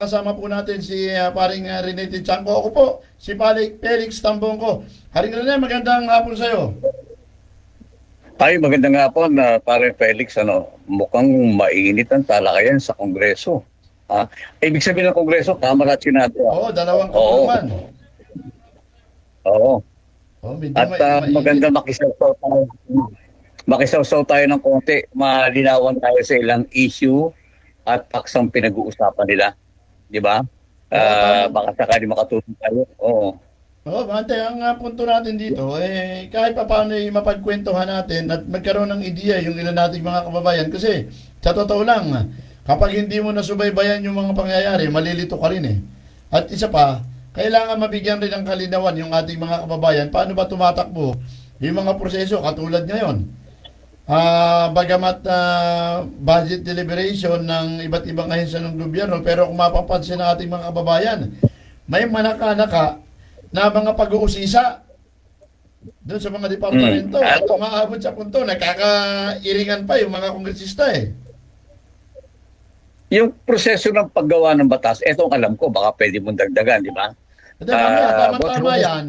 Kasama po natin si uh, paring uh, Rene Tinchanco. Ako po, si Palik Felix Tambongko. Haring Rene, magandang hapon sa'yo. Ay, maganda nga po na pare Felix, ano, mukhang mainit ang talakayan sa Kongreso. Ah, ibig sabihin ng Kongreso, Kamara at Senado. Oo, dalawang Oo. kapuluman. Oo. Oh, At mainit. maganda makisawsaw tayo. Makisawsaw tayo ng konti. Malinawan tayo sa ilang issue at paksang pinag-uusapan nila. Di ba? Tama. baka sakali makatulong tayo. Oo. Oo, bante, ang uh, punto natin dito, eh, kahit pa paano eh, mapagkwentuhan natin at magkaroon ng ideya yung ilan nating mga kababayan. Kasi, sa totoo lang, kapag hindi mo nasubaybayan yung mga pangyayari, malilito ka rin eh. At isa pa, kailangan mabigyan rin ng kalinawan yung ating mga kababayan. Paano ba tumatakbo yung mga proseso katulad ngayon? Ah, bagamat ah, budget deliberation ng iba't ibang ahensya ng gobyerno, pero kung mapapansin ng ating mga kababayan, may manaka-naka na mga pag-uusisa doon sa mga departamento. Mm. At umaabot sa punto, nakakairingan pa yung mga kongresista eh. Yung proseso ng paggawa ng batas, etong alam ko, baka pwede mong dagdagan, di ba? At mamaya, Ah, tama-tama but- yan.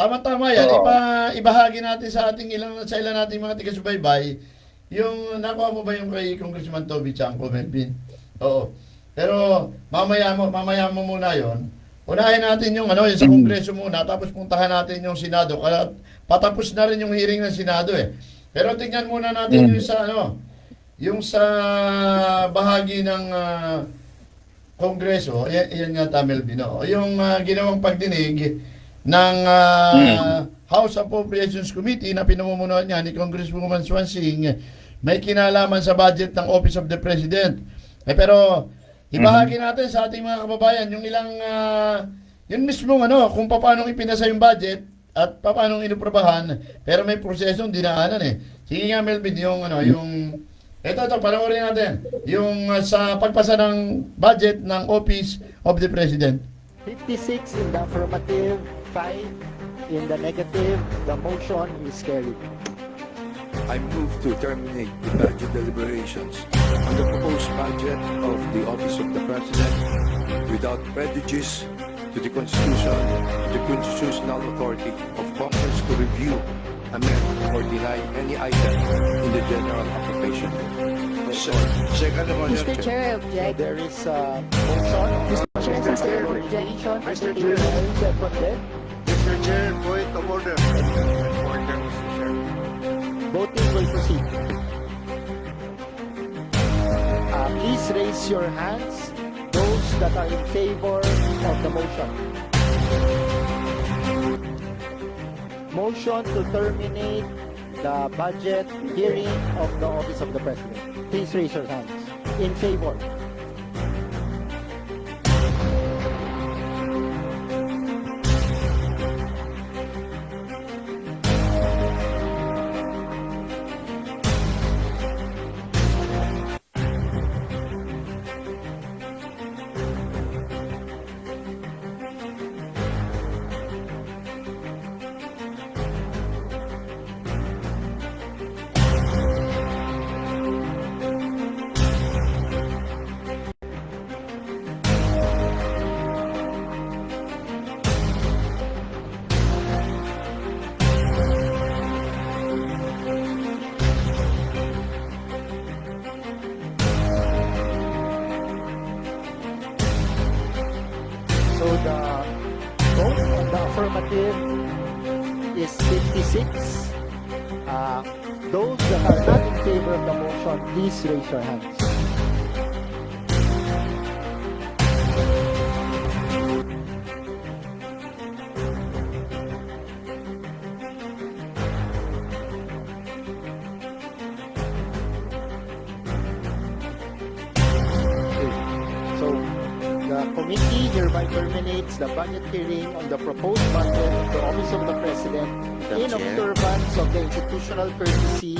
Tama-tama yan. Oo. Iba, ibahagi natin sa ating ilang sa ilan nating mga taga-subaybay yung nakuha mo ba yung kay Congressman Toby Chanco, Melvin? Oo. Pero mamaya mo mamaya mo muna 'yon. Unahin natin yung ano, yung sa. Kongreso muna tapos puntahan natin yung Senado. Kaya patapos na rin yung hearing ng Senado eh. Pero tingnan muna natin Mm. yung sa ano, yung sa bahagi ng ah, Kongreso, yan, yan nga Tamil Bino, yung ah, ginawang pagdinig ng ah, Mm. House Appropriations Committee na pinamumunuan niya ni Congresswoman Swansing may kinalaman sa budget ng Office of the President. Eh pero ibahagi natin sa ating mga kababayan yung ilang ah, yun mismo ano kung paano ipinasa yung budget at paano inuprobahan pero may prosesong dinaanan eh. Sige nga Melvin yung ano yung ito ito panoorin natin yung ah, sa pagpasa ng budget ng Office of the President. 56 in the affirmative, 5 in the negative. The motion is carried. I move to terminate the budget deliberations on the proposed budget of the Office of the President without prejudice to the Constitution, the constitutional authority of Congress to review, amend, or deny any item in the general appropriation. Second Mr. Chair, object. there is a motion. Mr. Chair, objection. Mr. Chair, seconded. Mr. Chair, point of order. Order, Mr. Chair. Voting will proceed. Uh, please raise your hands, those that are in favor of the motion. Motion to terminate the budget hearing of the Office of the President. Please raise your hands. In favor. So the committee hereby terminates the budget hearing on the proposed budget of the Office of the President observance of the institutional courtesy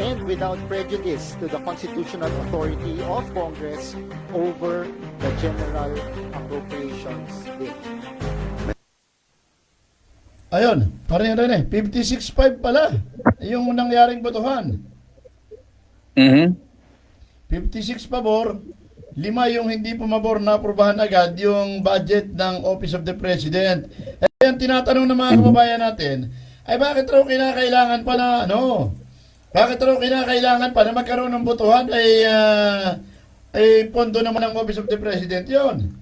and without prejudice to the constitutional authority of Congress over the General Appropriations Bill. Ayun, parin rin eh. 56.5 pala. Yung nangyaring botohan. Mhm. 56 pabor, lima yung hindi pumabor na aprobahan agad yung budget ng Office of the President. Eh, ang tinatanong ng mga kababayan natin, ay bakit raw kinakailangan pa na ano? Bakit raw kinakailangan pa na magkaroon ng botohan ay ah, ay pondo naman ng Office of the President yon.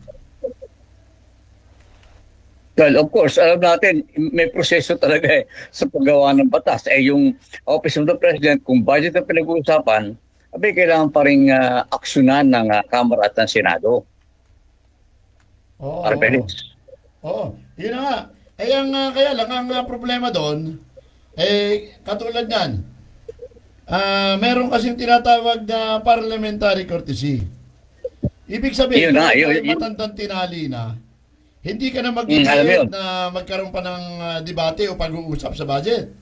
Well, of course, alam natin, may proseso talaga eh sa paggawa ng batas. Eh, yung Office of the President, kung budget ang pinag-uusapan, abay, kailangan pa rin ah, aksyonan ng ah, Kamara at ng Senado. Oo. Para bilis. Oo, yun na nga. Eh, ang, ah, kaya lang, ang ah, problema doon, eh, katulad yan, ah meron kasing tinatawag na parliamentary courtesy. Ibig sabihin, Yun na, yun- yun- matandang tinali na, hindi ka na mag Mm, na magkaroon pa ng ah, debate o pag-uusap sa budget.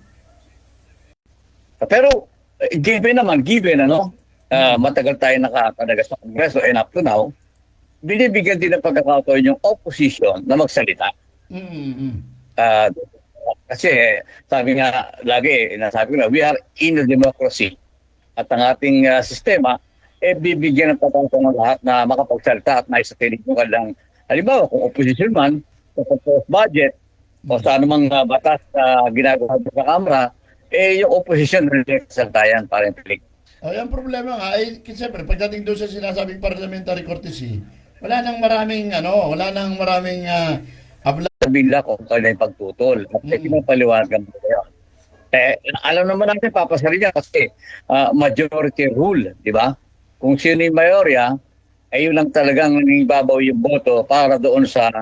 Pero, eh, given naman, given ano, ah, matagal tayo nakakadagas sa Kongreso and up to now, binibigyan din ng pagkakataon yung opposition na magsalita. Mm-hmm. Ah, kasi sabi nga lagi, nasabi ko na, we are in a democracy. At ang ating ah, sistema, eh bibigyan ng pagkakataon ng lahat na makapagsalita at naisakinig mo kanilang, halimbawa, kung opposition man, sa proposed budget, o sa anumang ah, batas na ginagawa sa Kamara, eh yung opposition rin salta yan para impelik. Ay, ang problema nga, ay, siyempre, pagdating doon sa sinasabing parliamentary courtesy, wala nang maraming, ano, wala nang maraming uh, abla. Nila kung kailan yung pagtutol. At mm. pinapaliwanagan mo yun. Eh, alam naman natin, papasari niya kasi ah, majority rule, di ba? Kung sino yung mayorya, ay yun lang talagang ibabaw yung boto para doon sa,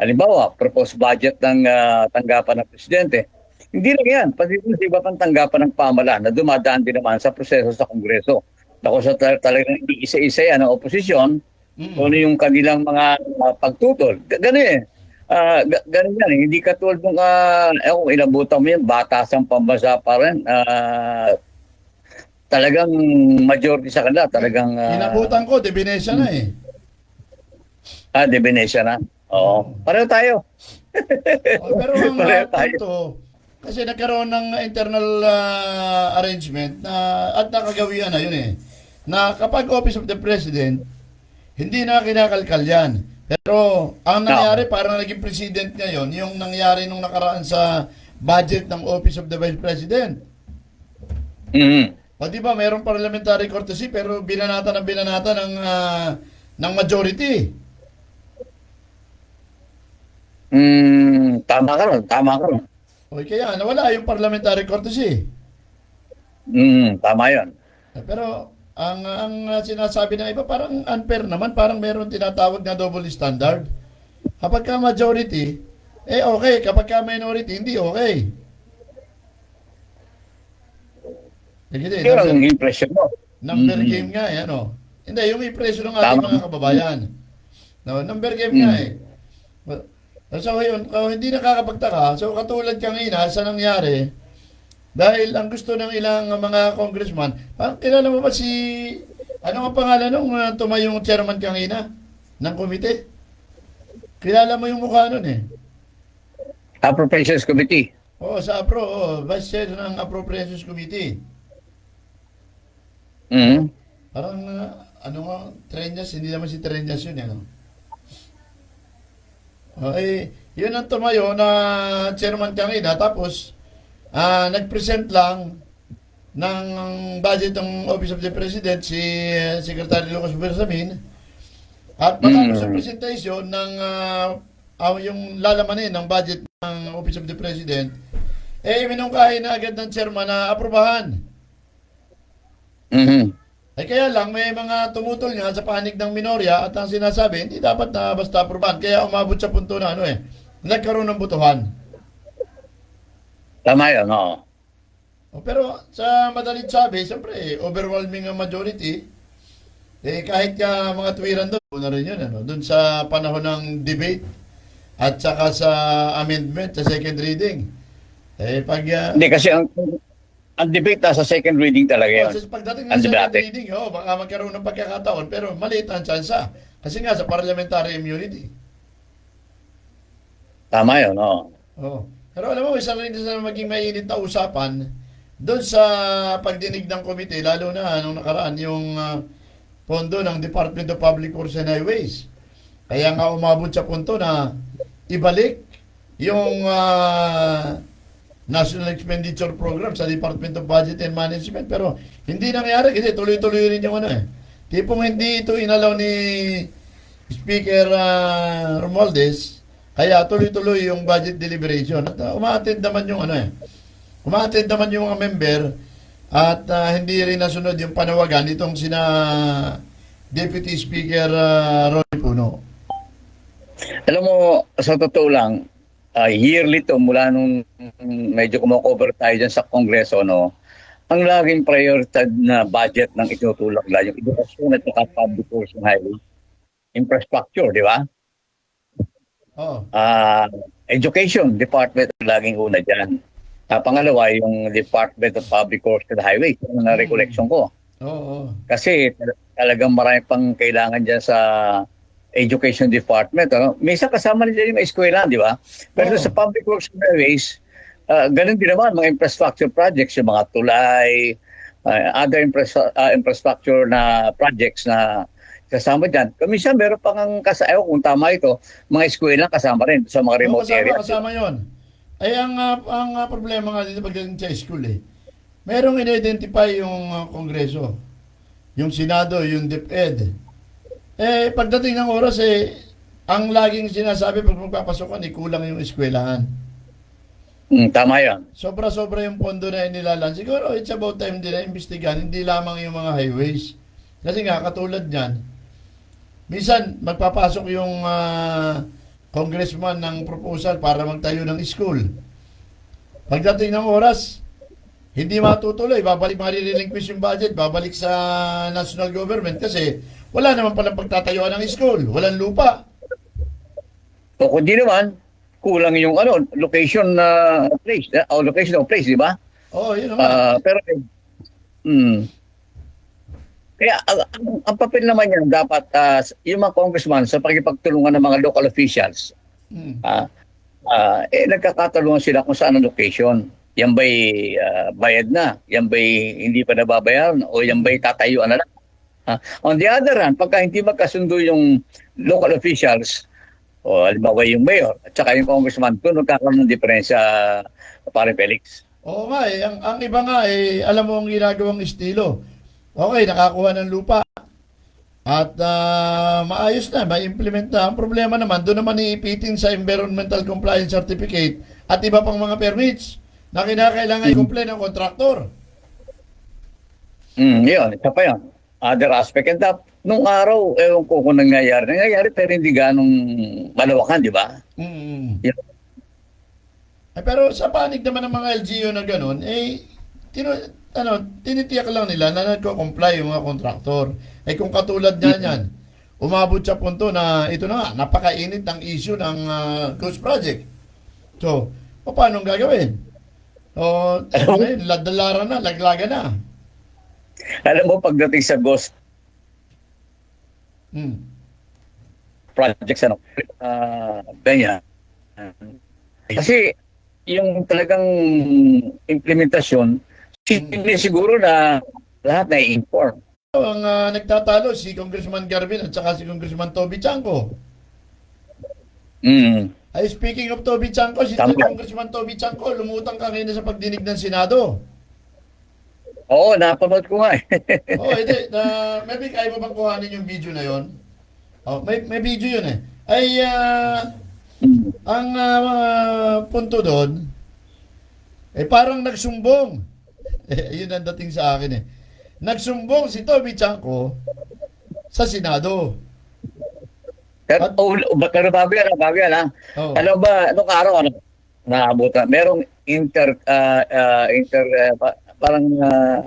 halimbawa, proposed budget ng ah, tanggapan ng presidente. Hindi lang yan, pati yung iba pang tanggapan ng pamalaan na dumadaan din naman sa proseso sa Kongreso. Ako sa tal- talagang isa-isa yan ng oposisyon, Mm. kung ano yung kanilang mga ah, pagtutol. Ganun eh. Ah, ga- ganun yan. Hindi katulad nung, uh, eh, kung inabutan mo yun, batasang pambasa pa rin. Ah, talagang majority sa kanila, talagang ah, Inabutan ko, Venecia na eh. ah, Venecia na. Oo. Pareho tayo. Oh, pero ang Pareho uh, tayo. punto, kasi nagkaroon ng internal ah, arrangement na at nakagawian na yun eh. Na kapag Office of the President, hindi na kinakalkal yan. Pero ang nangyari, parang naging president ngayon, yung nangyari nung nakaraan sa budget ng Office of the Vice President. Mhm. O di ba, mayroong parliamentary courtesy pero binanata ng binanata ng ah, ng majority. Mm, tama ka ron, tama ka ron. O kaya nawala yung parliamentary courtesy. Mm, tama yun. Eh, Pero ang ang uh, sinasabi ng iba parang unfair naman, parang meron tinatawag na double standard. Kapag ka majority, eh okay, kapag ka minority, hindi okay. Sige, Yun ang impression mo. number Mm. game nga eh, ano. Hindi, yung impression ng ating Tama. mga kababayan. No, number game nga Mm. eh. But- So yun, kung hindi nakakapagtaka, so katulad kanina sa nangyari, dahil ang gusto ng ilang mga congressman, parang kilala mo ba si, ano ang pangalan nung uh, tumayong chairman kanina ng komite? Kilala mo yung mukha nun eh. Appropriations Committee. Oo, sa APRO, oo, vice chair ng Appropriations Committee. Mhm. Parang, uh, ano nga, Trenyas, hindi naman si Trenyas yun, ano? Oh, eh, yun ang tumayo na chairman kanina, tapos, ah, nag-present lang ng budget ng Office of the President si eh, Secretary Lucas Bersamin at matapos Mm. sa presentation ng ah, ah, yung lalamanin ng budget ng Office of the President, eh, minungkahi na agad ng chairman na aprobahan. Mhm. Eh kaya lang may mga tumutol nga sa panig ng minorya at ang sinasabi hindi dapat na basta aprobahan. Kaya umabot sa punto na ano eh, nagkaroon ng butuhan. Tama yun, oo. O, Pero sa madalit sabi, siyempre overwhelming ang majority. Eh kahit ka mga tuwiran doon, na rin yun ano, doon sa panahon ng debate at saka sa amendment sa second reading. Eh pag uh, Hindi kasi ang ang debate nasa second reading talaga yun. Kasi pagdating ng Ang second debate. reading, oh, baka magkaroon ng pagkakataon pero maliit ang tsansa. Kasi nga sa parliamentary immunity. Tama yun, oo. Oh. Pero alam mo, isa rin sa maging mainit na usapan doon sa pagdinig ng komite, lalo na nung nakaraan yung ah, pondo ng Department of Public Works and Highways. Kaya nga umabot sa punto na ibalik yung ah, National Expenditure Program sa Department of Budget and Management. Pero hindi nangyari kasi tuloy-tuloy rin yung ano eh. Tipong hindi ito inalaw ni Speaker uh, Romualdez, kaya tuloy-tuloy yung budget deliberation. At uh, umaattend naman yung ano eh. Umaattend naman yung mga member at ah, hindi rin nasunod yung panawagan itong sina Deputy Speaker uh, Roy Puno. Alam mo, sa totoo lang, ah, yearly to mula nung medyo kumakover tayo dyan sa Kongreso, no, ang laging prioridad na budget ng itutulak lang yung edukasyon at saka public works highway infrastructure, di ba? Oh. Ah, education department laging una dyan. Ah, pangalawa, yung Department of Public Works and Highways, yung na recollection ko. Oo. Oh, Kasi tal- talagang marami pang kailangan dyan sa education department. Ano? Minsan kasama nila yung eskwela, di ba? Pero Oo. sa public works and highways, uh, ganun din naman, mga infrastructure projects, yung mga tulay, uh, other infra- ah, infrastructure na projects na kasama dyan. Minsan meron pang ang kasama, kung tama ito, mga eskwela kasama rin sa mga remote kasama, areas. kasama yon. Ay, ang, ah, ang ah, problema nga dito pagdating sa school eh, merong in-identify yung ah, Kongreso, yung Senado, yung DepEd. Eh, pagdating ng oras eh, ang laging sinasabi pag magpapasokan, eh, kulang yung eskwelahan. Mm, tama yan. Sobra-sobra yung pondo na inilalan. Siguro, it's about time din na imbestigahan, hindi lamang yung mga highways. Kasi nga, katulad niyan, minsan, magpapasok yung ah, congressman ng proposal para magtayo ng school. Pagdating ng oras, hindi matutuloy, babalik marirelinquish yung budget, babalik sa national government kasi wala naman palang pagtatayuan ng school, walang lupa. O kung di naman, kulang yung ano, location na place, eh, o location of place, di ba? Oo, oh, yun naman. Ah, pero, hmm. Kaya ang, ang, ang papel naman yan dapat ah, yung mga congressman sa pagkipagtulungan ng mga local officials, Hmm. ah, ah, eh nagkakatulungan sila kung saan ang location. Yan ba'y ah, bayad na? Yan ba'y hindi pa nababayaran? O yan ba'y tatayuan na lang? Ah, on the other hand, pagka hindi magkasundo yung local officials, o halimbawa yung mayor at saka yung congressman, doon magkakaroon ng diferensya, pare Felix. Oo nga eh. Ang, ang iba nga eh, alam mo ang ginagawang estilo. Okay, nakakuha ng lupa. At ah, maayos na, ma-implement na. Ang problema naman, doon naman iipitin sa Environmental Compliance Certificate at iba pang mga permits na kinakailangan i-comply ng kontraktor. Mm, yun, isa pa yun. Other aspect. And that, nung araw, ewan ko kung nangyayari. Nangyayari pero hindi ganong malawakan, di ba? Mm. Yeah. Eh, pero sa panig naman ng mga LGU na ganun, eh, tino, ano, tinitiyak lang nila na nagko-comply yung mga kontraktor. Eh kung katulad nga yan, umabot sa punto na ito na nga, napakainit ng issue ng ah, Ghost Project. So, o, paano ang gagawin? O, ngayon, ladalaran na, laglaga na. Alam mo, pagdating sa ghost Hmm. projects, ano, ah, ganyan. Kasi, yung talagang implementasyon, siguro na lahat na i-inform. Ang ah, nagtatalo si Congressman Garvin at saka si Congressman Toby Chanco. Mm. Ay, speaking of Toby Chanco, si Tama. Congressman Toby Chanco lumutang kanina sa pagdinig ng Senado. Oo, napanood ko nga eh. Oo, oh, hindi. Na, maybe kaya mo bang kuhanin yung video na yon? Oh, may, may video yun eh. Ay, ah, ang ah, punto doon, eh parang nagsumbong. Eh, yun ang dating sa akin eh. Nagsumbong si Toby Chanco sa Senado. pero, oh, pero bago yan, bago yan ha. Oh. Alam ba, nung araw, ano, naabutan, merong inter, ah, ah, inter, pa- parang, ah,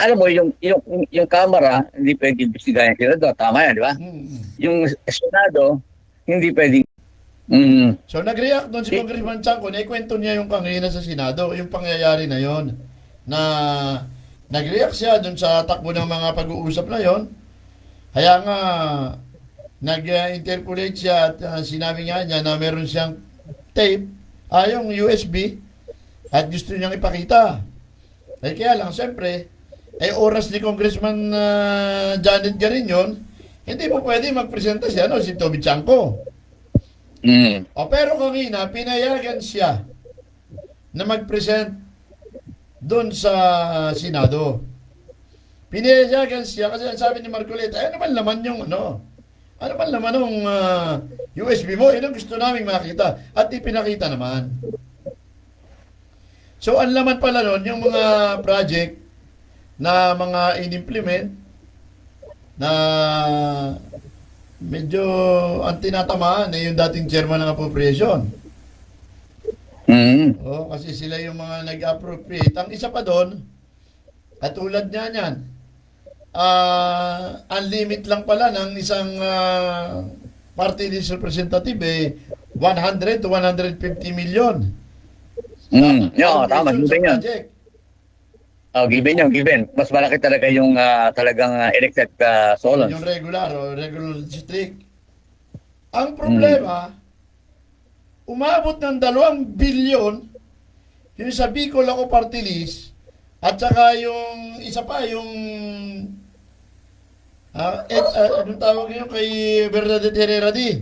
alam mo, yung, yung, yung camera, hindi pwede imbestigahan sila doon. Tama yan, di ba? Mm, mm. Yung Senado, hindi pwede. Mm. So nag-react doon si Congressman Chanco, naikwento niya yung kanina sa Senado, yung pangyayari na yon na nag-react siya doon sa takbo ng mga pag-uusap na yon. Kaya nga nag-interpolate siya at ah, sinabi nga niya na meron siyang tape, ah, yung USB, at gusto niyang ipakita. Eh kaya lang, siyempre, eh oras ni Congressman ah, Janet Garinion, hindi mo pwede magpresenta si, ano, si Toby Chanko. Mm. O pero kanina, pinayagan siya na mag-present doon sa Senado. Pinayagan siya kasi sabi ni Marcoleta, ano man laman yung ano? Ano man laman ng USB mo? Yun ang gusto namin makita. At ipinakita naman. So, ang laman pala nun, yung mga project na mga in-implement na medyo ang tinatamaan eh yung dating chairman ng appropriation. Mm. Oh, kasi sila yung mga nag-appropriate. Ang isa pa doon, katulad niya niyan, ah unlimit lang pala ng isang ah, party list representative eh, 100 to 150 million. Mm. Yeah, tama, Foundation sa given yun. Oh, given yun, given. Mas malaki talaga yung ah, talagang ah, elected uh, solons. Yung regular o regular district. Ang problema, umabot ng dalawang bilyon yung sa Bicol ako party list at saka yung isa pa yung ah et, ah, anong tawag yun kay Bernadette Herrera di?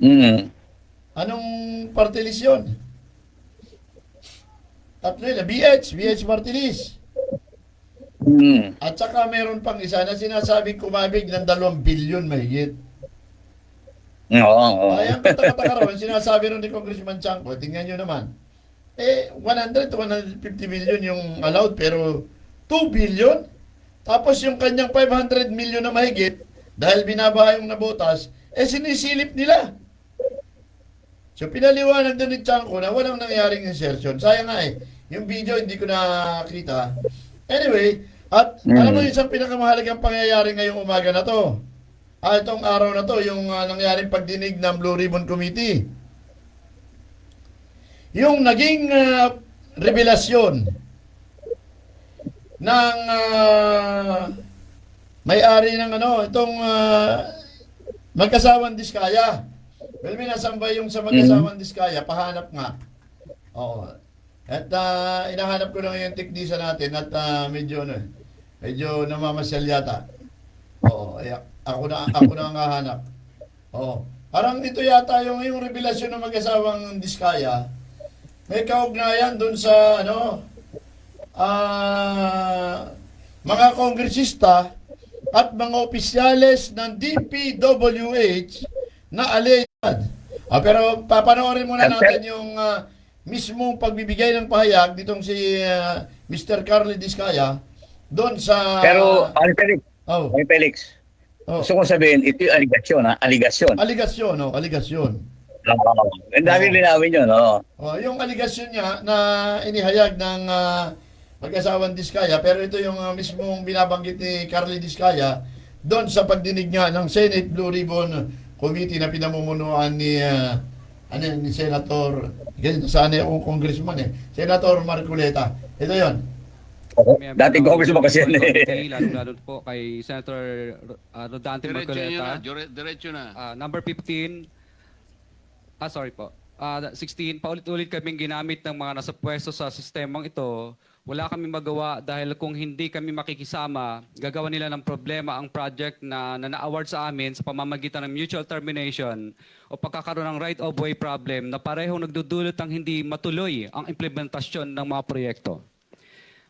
Mm. Anong party list yun? Tatlo yun, BH, BH party list. Mm. At saka meron pang isa na sinasabing kumabig ng dalawang bilyon mahigit. Oo, oo. Ay, ang katakataka raw, sinasabi rin ni Congressman Chanco, tingnan nyo naman, eh, 100 to 150 million yung allowed, pero 2 billion? Tapos yung kanyang 500 million na mahigit, dahil binabaha yung nabotas, eh, sinisilip nila. So, pinaliwanag doon ni Chanco na walang nangyaring insertion. Sayang nga eh, yung video hindi ko nakita. Anyway, at Mm. alam mo yung isang pinakamahalagang pangyayari ngayong umaga na to. Ah, itong araw na to, yung ah, nangyaring pagdinig ng Blue Ribbon Committee. Yung naging ah, revelasyon ng ah, may-ari ng ano, itong ah, magkasawang diskaya. Well, minasambay yung sa magkasawang diskaya, pahanap nga. Oo. At ah, inahanap ko na yung teknisa natin at ah, medyo ano, medyo namamasyal yata. Oo, ay, ako na ako na ang hahanap. Oo. Parang ito yata yung yung revelasyon ng mag-asawang Diskaya. May kaugnayan doon sa ano ah mga kongresista at mga opisyales ng DPWH na alleged. Ah, pero papanoorin muna natin yung ah, mismong pagbibigay ng pahayag ditong si ah, Mr. Carly Diskaya doon sa Pero, Pani Felix, oh, Felix, oh, gusto kong sabihin, ito yung aligasyon, ha? Aligasyon. aligasyon, oh, aligasyon. Oo. Ang dami Oo. linawin yun, no? Oh, yung aligasyon niya na inihayag ng ah, mag-asawang Diskaya, pero ito yung ah, mismong binabanggit ni Carly Diskaya doon sa pagdinig niya ng Senate Blue Ribbon Committee na pinamumunuan ni ah, ano ni Senator ganito sana yung congressman eh Senator Marcoleta ito yon Dating congressman kasi yan eh. Lalo, lalo po kay Senator uh, Rodante Diretso nyo na, Marcoleta. dire- diretso na. Ah, number 15. Ah, sorry po. Ah, 16, paulit-ulit kaming ginamit ng mga nasa pwesto sa sistemang ito. Wala kami magawa dahil kung hindi kami makikisama, gagawa nila ng problema ang project na, na na-award sa amin sa pamamagitan ng mutual termination o pagkakaroon ng right-of-way problem na parehong nagdudulot ng hindi matuloy ang implementasyon ng mga proyekto.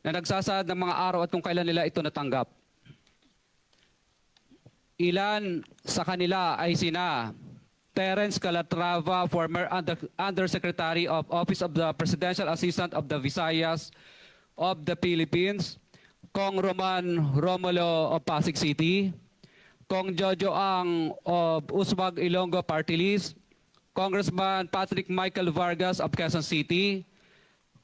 na nagsasaad ng mga araw at kung kailan nila ito natanggap. Ilan sa kanila ay sina Terence Calatrava, former Under- Undersecretary of Office of the Presidential Assistant of the Visayas of the Philippines, Kong Roman Romulo of Pasig City, Kong Jojo Ang of Usmag Ilonggo Party List, Congressman Patrick Michael Vargas of Quezon City,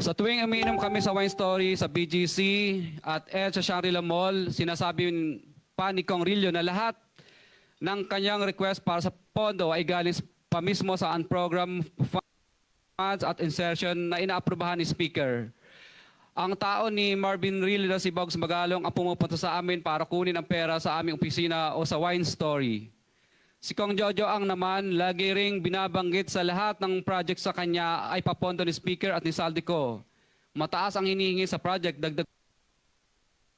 Sa tuwing umiinom kami sa Wine Story, sa BGC at Ed sa Shangri-La Mall, sinasabi pa ni Kong Rillo na lahat ng kanyang request para sa pondo ay galing pa mismo sa unprogram funds at insertion na inaaprubahan ni Speaker. Ang tao ni Marvin Rillo na si Bogs Magalong ang pumupunta sa amin para kunin ang pera sa aming opisina o sa Wine Story. Si Kong Jojo ang naman, lagi ring binabanggit sa lahat ng project sa kanya ay papondo ni Speaker at ni Saldico. Mataas ang hinihingi sa project, dagdag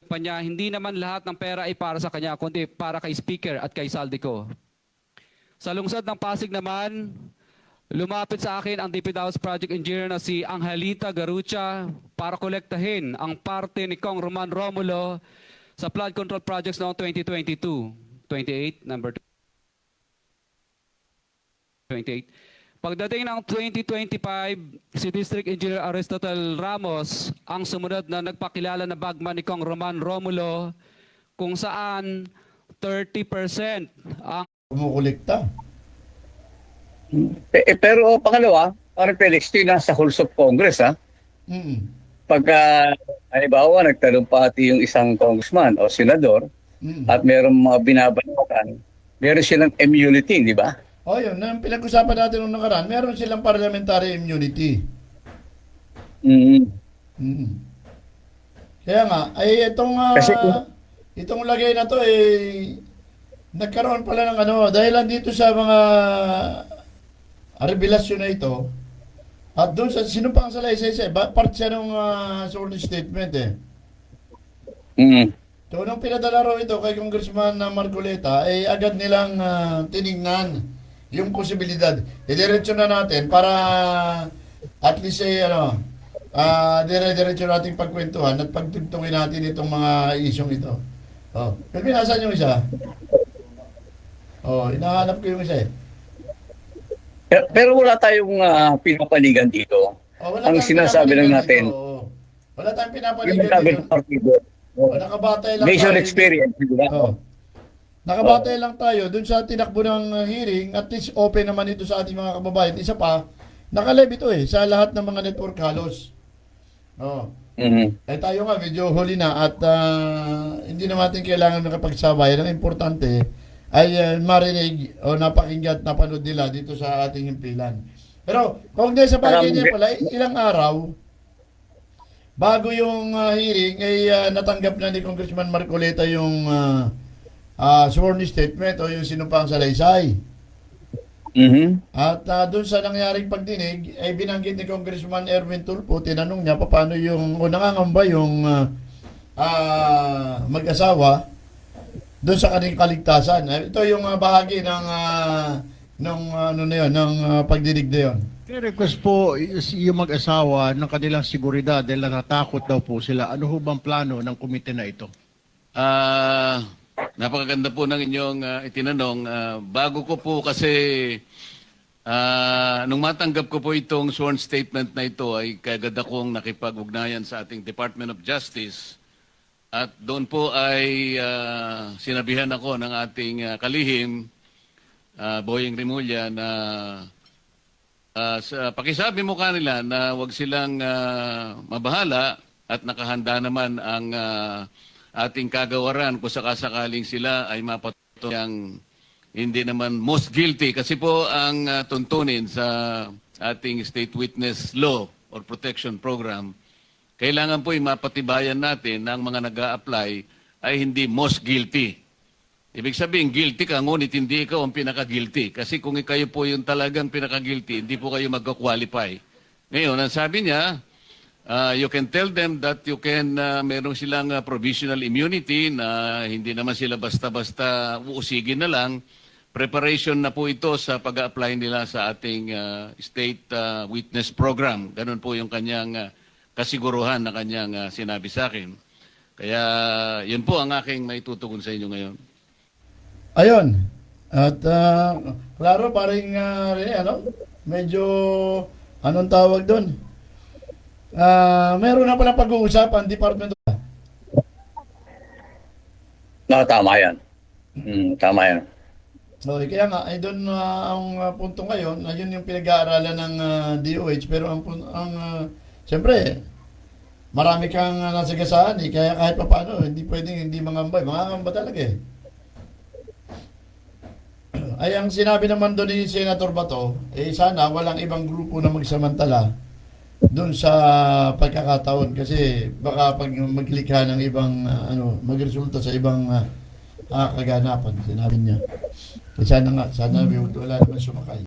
pa niya, hindi naman lahat ng pera ay para sa kanya, kundi para kay Speaker at kay Saldico. Sa lungsod ng Pasig naman, lumapit sa akin ang DPW's project engineer na si Angelita Garucha para kolektahin ang parte ni Kong Roman Romulo sa flood control projects noong 2022. 28, number 28. Pagdating ng 2025, si District Engineer Aristotle Ramos ang sumunod na nagpakilala na bagman ni Kong Roman Romulo kung saan 30% ang Kumukulikta. Eh, eh, pero pangalawa, parang Felix, ito yung nasa halls of Congress, ha? Mm. Pagka, halimbawa, nagtalumpati yung isang congressman o senador Mm. at merong mga binabanatan, meron silang immunity, di ba? O yun, yung pinag-usapan natin nung nakaraan, meron silang parliamentary immunity. Mm. Mm. Kaya nga, ay itong ah, Kasi itong lagay na to eh nagkaroon pala ng ano dahil dito sa mga revelasyon na ito at doon sa sino pa ang salaysay ba part siya ng uh, sworn statement eh. Mm. So nung pinadala raw ito kay Congressman na Marcoleta eh agad nilang ah, tiningnan yung posibilidad. Idiretso na natin para at least eh, ano, ah dire-diretso natin pagkwentuhan at pagtugtungin natin itong mga isyong ito. Oh, pero nasaan yung isa? Oh, hinahanap ko yung isa eh. Pero, pero wala tayong ah, pinapaligan dito. Oh, wala Ang sinasabi lang natin, dito, oh. Wala tayong yung pinapaligan dito. ng partido, Oh, nakabatay lang nation tayo. experience, di ba? Oh. Nakabatay lang tayo dun sa tinakbo ng uh, hearing, at least open naman ito sa ating mga kababayan. Isa pa, nakalive ito eh, sa lahat ng mga network halos. Oh. Mhm. Eh tayo nga, medyo huli na at ah, hindi naman natin kailangan makapagsabayan. Ang importante ay ah, marinig o napakinggan at napanood nila dito sa ating impilan. Pero kung di sa bagay niya pala, ilang araw, bago yung ah, hearing, ay ah, natanggap na ni Congressman Marcoleta yung ah, ah, sworn statement o yung sinumpang salaysay. Mhm. At ah, doon sa nangyaring pagdinig, ay binanggit ni Congressman Erwin Tulfo, tinanong niya paano yung, o nangangamba yung ah, ah, mag-asawa doon sa kanilang kaligtasan. Ah, Ito yung ah, bahagi ng ah, ng ano na yun, ng ah, pagdinig na yun. request po yung mag-asawa ng kanilang seguridad dahil natatakot daw po sila. Ano ho bang plano ng komite na ito? Ah, napakaganda po ng inyong ah, itinanong. Ah, bago ko po kasi ah, nung matanggap ko po itong sworn statement na ito ay kagad akong nakipag-ugnayan sa ating Department of Justice. At doon po ay ah, sinabihan ako ng ating ah, kalihim, ah, Boying Rimulya, na ah, sa, pakisabi mo kanila na wag silang ah, mabahala at nakahanda naman ang ah, ating kagawaran kung sakasakaling sila ay mapatuloy hindi naman most guilty kasi po ang ah, tuntunin sa ating state witness law or protection program kailangan po mapatibayan natin na ang mga nag apply ay hindi most guilty. Ibig sabihin, guilty ka, ngunit hindi ikaw ang pinaka-guilty. Kasi kung kayo po yung talagang pinaka-guilty, hindi po kayo magka-qualify. Ngayon, ang sabi niya, uh, you can tell them that you can, uh, meron silang uh, provisional immunity na hindi naman sila basta-basta uusigin na lang. Preparation na po ito sa pag-apply nila sa ating uh, state uh, witness program. Ganun po yung kanyang uh, kasiguruhan na kanyang uh, sinabi sa akin. Kaya yun po ang aking maitutugon sa inyo ngayon. Ayun. At ah, klaro paring ah, Rene, ano? Medyo anong tawag doon? Ah, meron na pala pag-uusapan Department of No, tama yan. Mm, tama yan. Okay, kaya nga ay doon ah, ang ah, punto ngayon, ayun yung pinag-aaralan ng ah, DOH pero ang ang ah, siyempre marami kang uh, nasagasaan eh, kaya kahit pa paano, hindi pwedeng hindi mangambay. Mangangamba talaga eh. Ay, ang sinabi naman doon ni Senator Bato, eh sana walang ibang grupo na magsamantala doon sa pagkakataon. Kasi baka pag maglikha ng ibang ah, ano magresulta sa ibang ah, kaganapan sinabi niya. Eh, sana nga sana wala naman sumakay